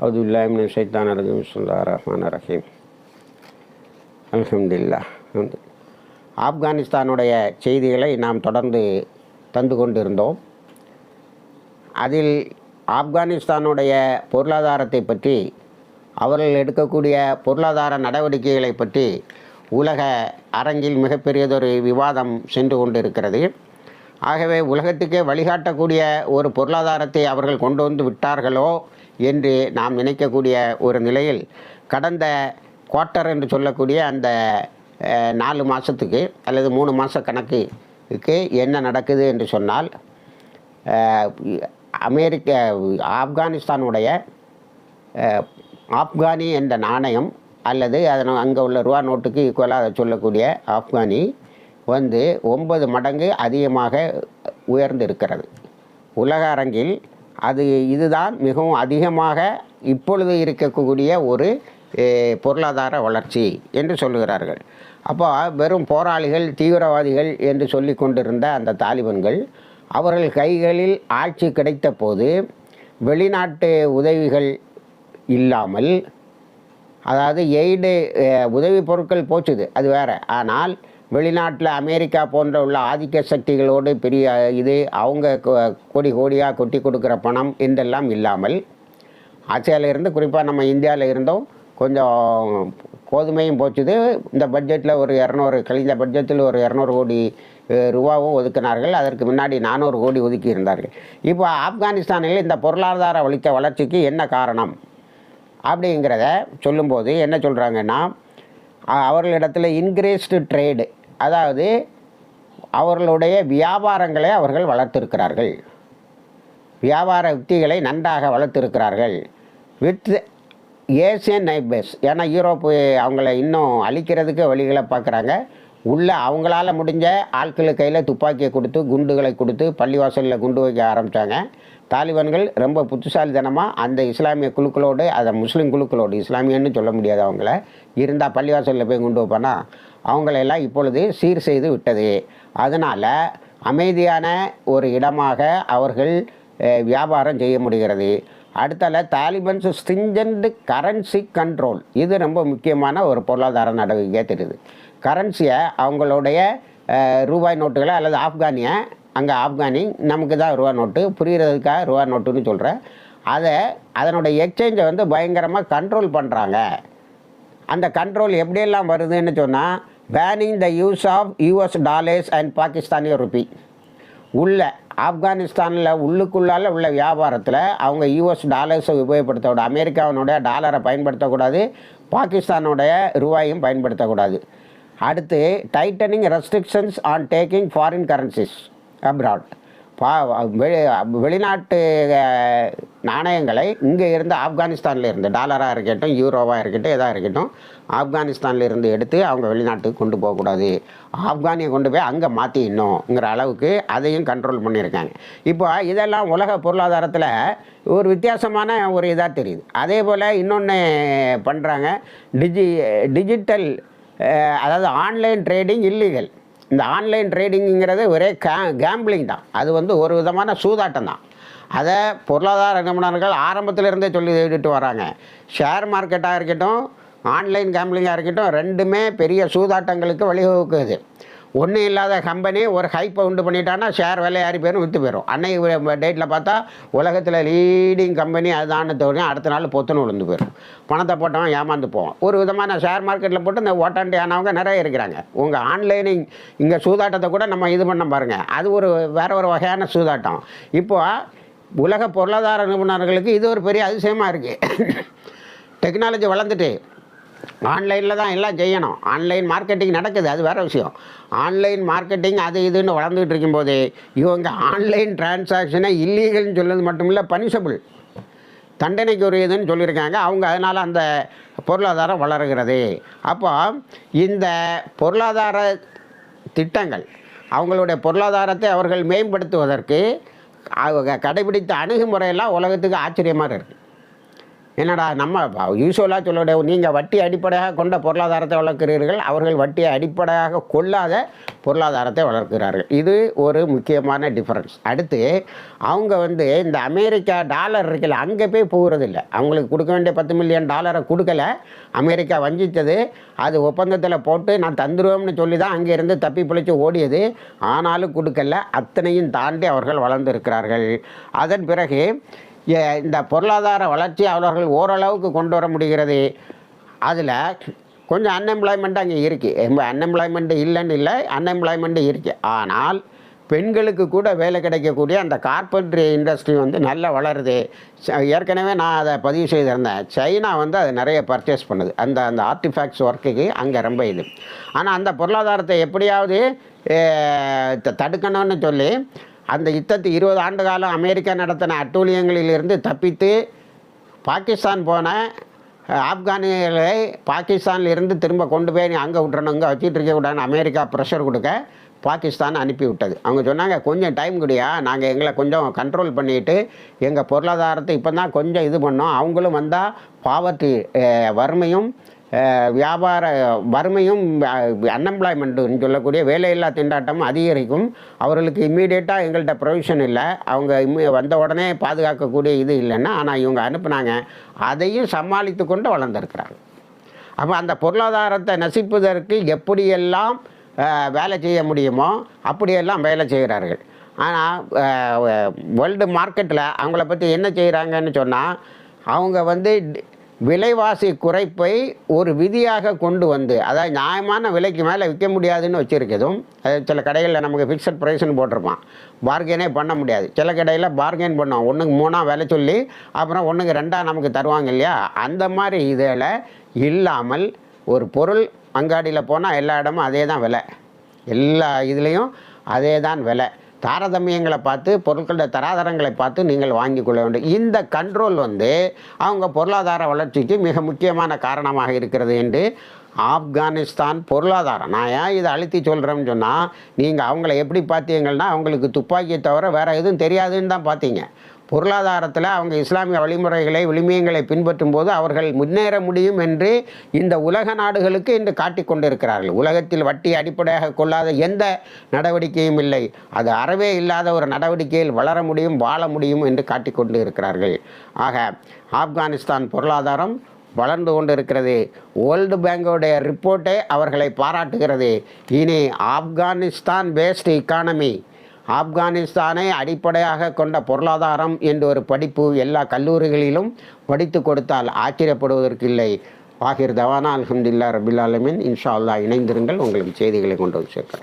அவுதுல்லாமின் சைத்தான் அலகு சுல்லா ரஹ்மான் ரஹீம். அலமதுல்லா ஆப்கானிஸ்தானுடைய செய்திகளை நாம் தொடர்ந்து தந்து கொண்டிருந்தோம். அதில் ஆப்கானிஸ்தானுடைய பொருளாதாரத்தை பற்றி அவர்கள் எடுக்கக்கூடிய பொருளாதார நடவடிக்கைகளை பற்றி உலக அரங்கில் மிகப்பெரியதொரு விவாதம் சென்று கொண்டிருக்கிறது. ஆகவே உலகத்துக்கே வழிகாட்டக்கூடிய ஒரு பொருளாதாரத்தை அவர்கள் கொண்டு வந்து விட்டார்களோ என்று நாம் நினைக்கக்கூடிய ஒரு நிலையில் கடந்த குவார்ட்டர் என்று சொல்லக்கூடிய அந்த நாலு மாதத்துக்கு அல்லது மூணு மாத கணக்குக்கு என்ன நடக்குது என்று சொன்னால் அமெரிக்க ஆப்கானிஸ்தானுடைய ஆப்கானி என்ற நாணயம் அல்லது அதன் அங்கே உள்ள ரூபா நோட்டுக்கு ஈக்குவலாக அதை சொல்லக்கூடிய ஆப்கானி வந்து ஒன்பது மடங்கு அதிகமாக உயர்ந்திருக்கிறது. உலக அரங்கில் அது இதுதான் மிகவும் அதிகமாக இப்பொழுது இருக்கக்கூடிய ஒரு பொருளாதார வளர்ச்சி என்று சொல்லுகிறார்கள். அப்போ வெறும் போராளிகள் தீவிரவாதிகள் என்று சொல்லி கொண்டிருந்த அந்த தாலிபன்கள் அவர்கள் கைகளில் ஆட்சி கிடைத்த போது வெளிநாட்டு உதவிகள் இல்லாமல் அதாவது எய்டு உதவி பொருட்கள் போச்சுது அது வேறு. ஆனால் வெளிநாட்டில் அமெரிக்கா போன்ற உள்ள ஆதிக்க சக்திகளோடு பெரிய இது அவங்க கொ- கோடி கோடியாக கொட்டி கொடுக்குற பணம் என்றெல்லாம் இல்லாமல் ஆசியாவில் இருந்து குறிப்பாக நம்ம இந்தியாவில் இருந்தோம் கொஞ்சம் கோதுமையும் போச்சுது. இந்த பட்ஜெட்டில் ஒரு இரநூறு கழிந்த பட்ஜெட்டில் ஒரு இரநூறு கோடி ரூபாவும் ஒதுக்கினார்கள். அதற்கு முன்னாடி நானூறு கோடி ஒதுக்கி இருந்தார்கள். இப்போ ஆப்கானிஸ்தானில் இந்த பொருளாதார வலித்த வளர்ச்சிக்கு என்ன காரணம்? அப்படிங்கிறத சொல்லும்போது என்ன சொல்கிறாங்கன்னா அவர்களிடத்தில் இன்க்ரீஸ்டு ட்ரேடு அதாவது அவர்களுடைய வியாபாரங்களை அவர்கள் வளர்த்திருக்கிறார்கள். வியாபார யுக்திகளை நன்றாக வளர்த்திருக்கிறார்கள். வித் ஏசியன் நைபர்ஸ் ஏன்னா யூரோப்பு அவங்கள இன்னும் அழிக்கிறதுக்கு வழிகளை பார்க்குறாங்க. உள்ள அவங்களால முடிஞ்ச ஆட்கள் கையில் துப்பாக்கியை கொடுத்து குண்டுகளை கொடுத்து பள்ளிவாசலில் குண்டு வைக்க ஆரம்பித்தாங்க தாலிபான்கள் ரொம்ப புத்திசாலித்தனமாக அந்த இஸ்லாமிய குழுக்களோடு அதை முஸ்லீம் குழுக்களோடு இஸ்லாமியன்னு சொல்ல முடியாது அவங்கள. இருந்தால் பள்ளிவாசலில் போய் குண்டு வைப்பானா? அவங்களெல்லாம் இப்பொழுது சீர் செய்து விட்டது. அதனால் அமைதியான ஒரு இடமாக அவர்கள் வியாபாரம் செய்ய முடிகிறது. அடுத்தால தாலிபன்ஸ் ஸ்ட்ரிஞ்சண்ட் கரன்சி கண்ட்ரோல். இது ரொம்ப முக்கியமான ஒரு பொருளாதார நடவடிக்கையாக தெரியுது கரன்சியை அவங்களுடைய ரூபாய் நோட்டுகளை அல்லது ஆப்கானியை அங்கே ஆப்கானி நமக்கு தான் ரூபா நோட்டு புரிகிறதுக்காக ரூபா நோட்டுன்னு சொல்கிறேன் அதை அதனுடைய எக்ஸ்சேஞ்சை வந்து பயங்கரமாக கண்ட்ரோல் பண்ணுறாங்க அந்த கண்ட்ரோல் எப்படியெல்லாம் வருதுன்னு சொன்னால் banning the use of US dollars and பாகிஸ்தானிய ருபி உள்ள ஆப்கானிஸ்தானில் உள்ளுக்குள்ளால உள்ள வியாபாரத்தில் அவங்க யூஎஸ் டாலர்ஸை உபயோகப்படுத்தக்கூடாது அமெரிக்காவினுடைய டாலரை பயன்படுத்தக்கூடாது. பாகிஸ்தானுடைய ரூபாயும் பயன்படுத்தக்கூடாது. அடுத்து tightening restrictions on taking foreign currencies abroad பா வெளி வெளிநாட்டு நாணயங்களை இங்கே இருந்து ஆப்கானிஸ்தானில் இருந்து டாலராக இருக்கட்டும் யூரோவாக இருக்கட்டும் எதாக இருக்கட்டும் ஆப்கானிஸ்தானில் இருந்து எடுத்து அவங்க வெளிநாட்டுக்கு கொண்டு போகக்கூடாது ஆப்கானியை கொண்டு போய் அங்கே மாற்றிடணுங்கிற அளவுக்கு அதையும் கண்ட்ரோல் பண்ணியிருக்காங்க. இப்போ இதெல்லாம் உலக பொருளாதாரத்தில் ஒரு வித்தியாசமான ஒரு இதாக தெரியுது. அதே போல் இன்னொன்று பண்ணுறாங்க டிஜி டிஜிட்டல் அதாவது ஆன்லைன் ட்ரேடிங் இல்லீகல் இந்த ஆன்லைன் ட்ரேடிங்கிறது ஒரே கே கேம்பிளிங் தான். அது வந்து ஒரு விதமான சூதாட்டம் தான். அதை பொருளாதார நிபுணர்கள் ஆரம்பத்தில் இருந்தே சொல்லி விட்டுட்டு வராங்க. ஷேர் மார்க்கெட்டாக இருக்கட்டும் ஆன்லைன் கேம்பிளிங்காக இருக்கட்டும் ரெண்டுமே பெரிய சூதாட்டங்களுக்கு வழிவகுக்குது. ஒன்றும் இல்லாத கம்பெனி ஒரு ஹைப்பை உண்டு பண்ணிட்டான்னா ஷேர் விலை ஏறி போயிடும் விற்று போயிடும் அன்னைக்கு டேட்டில் பார்த்தா உலகத்தில் லீடிங் கம்பெனி அதுதான் தோணும் அடுத்த நாள் பொத்துன்னு விழுந்து போயிடும் பணத்தை போட்டவன் ஏமாந்து போவோம் ஒரு விதமான ஷேர் மார்க்கெட்டில் போட்டு இந்த ஓட்டாண்டி ஆனவங்க நிறைய இருக்கிறாங்க. உங்கள் ஆன்லைனிங் இங்கே சூதாட்டத்தை கூட நம்ம இது பண்ண பாருங்கள் அது ஒரு வேறு ஒரு வகையான சூதாட்டம். இப்போ உலக பொருளாதார நிபுணர்களுக்கு இது ஒரு பெரிய அதிசயமாக இருக்குது டெக்னாலஜி வளர்ந்துட்டு ஆன்லைனில் தான் எல்லாம் செய்யணும். ஆன்லைன் மார்க்கெட்டிங் நடக்குது அது வேறு விஷயம். ஆன்லைன் மார்க்கெட்டிங் அது இதுன்னு வளர்ந்துக்கிட்டு இருக்கும்போது இவங்க ஆன்லைன் டிரான்சாக்ஷனை இல்லீகல்னு சொல்லுறது மட்டும் இல்லை பனிஷபிள் தண்டனைக்கு உரியதுன்னு சொல்லியிருக்காங்க. அவங்க அதனால் அந்த பொருளாதாரம் வளருகிறது. அப்போ இந்த பொருளாதார திட்டங்கள் அவங்களுடைய பொருளாதாரத்தை அவர்கள் மேம்படுத்துவதற்கு அவங்க கடைபிடித்த அணுகுமுறையெல்லாம் உலகத்துக்கு ஆச்சரியமாக இருக்குது என்னடா நம்ம யூஸ்வலாக சொல்ல நீங்கள் வட்டி அடிப்படையாக கொண்ட பொருளாதாரத்தை வளர்க்கிறீர்கள் அவர்கள் வட்டியை அடிப்படையாக கொள்ளாத பொருளாதாரத்தை வளர்க்கிறார்கள். இது ஒரு முக்கியமான டிஃபரன்ஸ் அடுத்து அவங்க வந்து இந்த அமெரிக்கா டாலர் இருக்கல அங்கே போய் போகிறதில்ல. அவங்களுக்கு கொடுக்க வேண்டிய பத்து மில்லியன் டாலரை கொடுக்கல. அமெரிக்கா வஞ்சித்தது. அது ஒப்பந்தத்தில் போட்டு நான் தந்துருவோம்னு சொல்லி தான் அங்கே இருந்து தப்பி பிழைச்சி ஓடியது. ஆனாலும் கொடுக்கல. அத்தனையும் தாண்டி அவர்கள் வளர்ந்திருக்கிறார்கள். அதன் பிறகு இந்த பொருளாதார வளர்ச்சி அவர்கள் ஓரளவுக்கு கொண்டு வர முடிகிறது. அதில் கொஞ்சம் அன்எம்ப்ளாய்மெண்ட் அங்கே இருக்குது அன்எம்ப்ளாய்மெண்ட் இல்லைன்னு இல்லை அன்எம்ப்ளாய்மெண்ட்டு இருக்குது ஆனால் பெண்களுக்கு கூட வேலை கிடைக்கக்கூடிய அந்த கார்பெண்ட்ரி இண்டஸ்ட்ரி வந்து நல்லா வளருது. ச- ஏற்கனவே நான் அதை பதிவு செய்திருந்தேன். சைனா வந்து அதை நிறைய பர்ச்சேஸ் பண்ணுது. அந்த அந்த ஆர்டிஃபேக்ட்ஸ் ஒர்க்குக்கு அங்கே ரொம்ப இது. ஆனால் அந்த பொருளாதாரத்தை எப்படியாவது தடுக்கணும்னு சொல்லி அந்த யுத்தத்து இருபது ஆண்டு காலம் அமெரிக்கா நடத்தின அட்டூழியங்களிலிருந்து தப்பித்து பாகிஸ்தான் போன ஆப்கானிகளை ஆப்கானியர்களை இருந்து திரும்ப கொண்டு போய் நீ அங்கே விட்டுறணும் இங்கே வச்சுட்டு இருக்க கூடாதுன்னு அமெரிக்கா ப்ரெஷர் கொடுக்க பாகிஸ்தான் அனுப்பி விட்டது அவங்க சொன்னாங்க கொஞ்சம் டைம் குடியா நாங்கள் எங்களை கொஞ்சம் கண்ட்ரோல் பண்ணிட்டு எங்கள் பொருளாதாரத்தை இப்போ தான் கொஞ்சம் இது பண்ணோம். அவங்களும் வந்தால் பாவர்ட்டி வறுமையும் வியாபார வறுமையும் அன்எம்ப்ளாய்மெண்ட்டுன்னு சொல்லக்கூடிய வேலையில்லா திண்டாட்டம் அதிகரிக்கும். அவர்களுக்கு இம்மீடியட்டாக எங்கள்கிட்ட ப்ரொவிஷன் இல்லை. அவங்க இம்மி வந்த உடனே பாதுகாக்கக்கூடிய இது இல்லைன்னா ஆனால் இவங்க அனுப்புனாங்க. அதையும் சமாளித்து கொண்டு வளர்ந்துருக்கிறாங்க. அப்போ அந்த பொருளாதாரத்தை நசிப்பதற்கு எப்படியெல்லாம் வேலை செய்ய முடியுமோ அப்படியெல்லாம் வேலை செய்கிறார்கள். ஆனால் வேர்ல்டு மார்க்கெட்டில் அவங்கள பற்றி என்ன செய்கிறாங்கன்னு சொன்னால் அவங்க வந்து விலைவாசி குறைப்பை ஒரு விதியாக கொண்டு வந்து அதாவது நியாயமான விலைக்கு மேலே விற்க முடியாதுன்னு வச்சுருக்கதும் அது சில கடைகளில் நமக்கு ஃபிக்ஸட் ப்ரைஸ்னு போட்டிருப்பான். பார்கெனே பண்ண முடியாது. சில கடையில் பார்கெயின் பண்ணுவோம் ஒன்றுக்கு மூணாக விலை சொல்லி அப்புறம் ஒன்றுக்கு ரெண்டாக நமக்கு தருவாங்க இல்லையா? அந்த மாதிரி இதில் இல்லாமல் ஒரு பொருள் அங்காடியில் போனால் எல்லா இடமும் அதே தான் விலை. எல்லா இதுலேயும் அதே தான் விலை. தாரதமியங்களை பார்த்து பொருட்களோட தராதரங்களை பார்த்து நீங்கள் வாங்கி கொள்ள வேண்டும். இந்த கண்ட்ரோல் வந்து அவங்க பொருளாதார வளர்ச்சிக்கு மிக முக்கியமான காரணமாக இருக்கிறது என்று ஆப்கானிஸ்தான் பொருளாதாரம். நான் ஏன் இதை அழுத்தி சொல்கிறேன்னு சொன்னால் நீங்கள் அவங்கள எப்படி பார்த்தீங்கன்னா அவங்களுக்கு துப்பாக்கியை தவிர வேறு எதுவும் தெரியாதுன்னு தான் பார்த்தீங்க. பொருளாதாரத்தில் அவங்க இஸ்லாமிய வழிமுறைகளை விளிமியங்களை பின்பற்றும் போது அவர்கள் முன்னேற முடியும் என்று இந்த உலக நாடுகளுக்கு இன்று காட்டிக் கொண்டிருக்கிறார்கள். உலகத்தில் வட்டி அடிப்படையாக கொள்ளாத எந்த நடவடிக்கையும் இல்லை. அது அறவே இல்லாத ஒரு நடவடிக்கையில் வளர முடியும் வாழ முடியும் என்று காட்டிக் கொண்டு இருக்கிறார்கள் ஆக ஆப்கானிஸ்தான் பொருளாதாரம் வளர்ந்து கொண்டு இருக்கிறது வேர்ல்டு பேங்கோடைய ரிப்போர்ட்டே அவர்களை பாராட்டுகிறது. இனி ஆப்கானிஸ்தான் பேஸ்ட் இக்கானமி ஆப்கானிஸ்தானை அடிப்படையாக கொண்ட பொருளாதாரம் என்ற ஒரு படிப்பு எல்லா கல்லூரிகளிலும் படித்து கொடுத்தால் ஆச்சரியப்படுவதற்கில்லை. ஆகிர் தவானா அலமதுல்லா ரபில் ஆலமின். இன்ஷா அல்லாஹ் இணைந்திருங்கள். உங்களுக்கு செய்திகளை கொண்டு வந்து சேர்க்கிறேன்.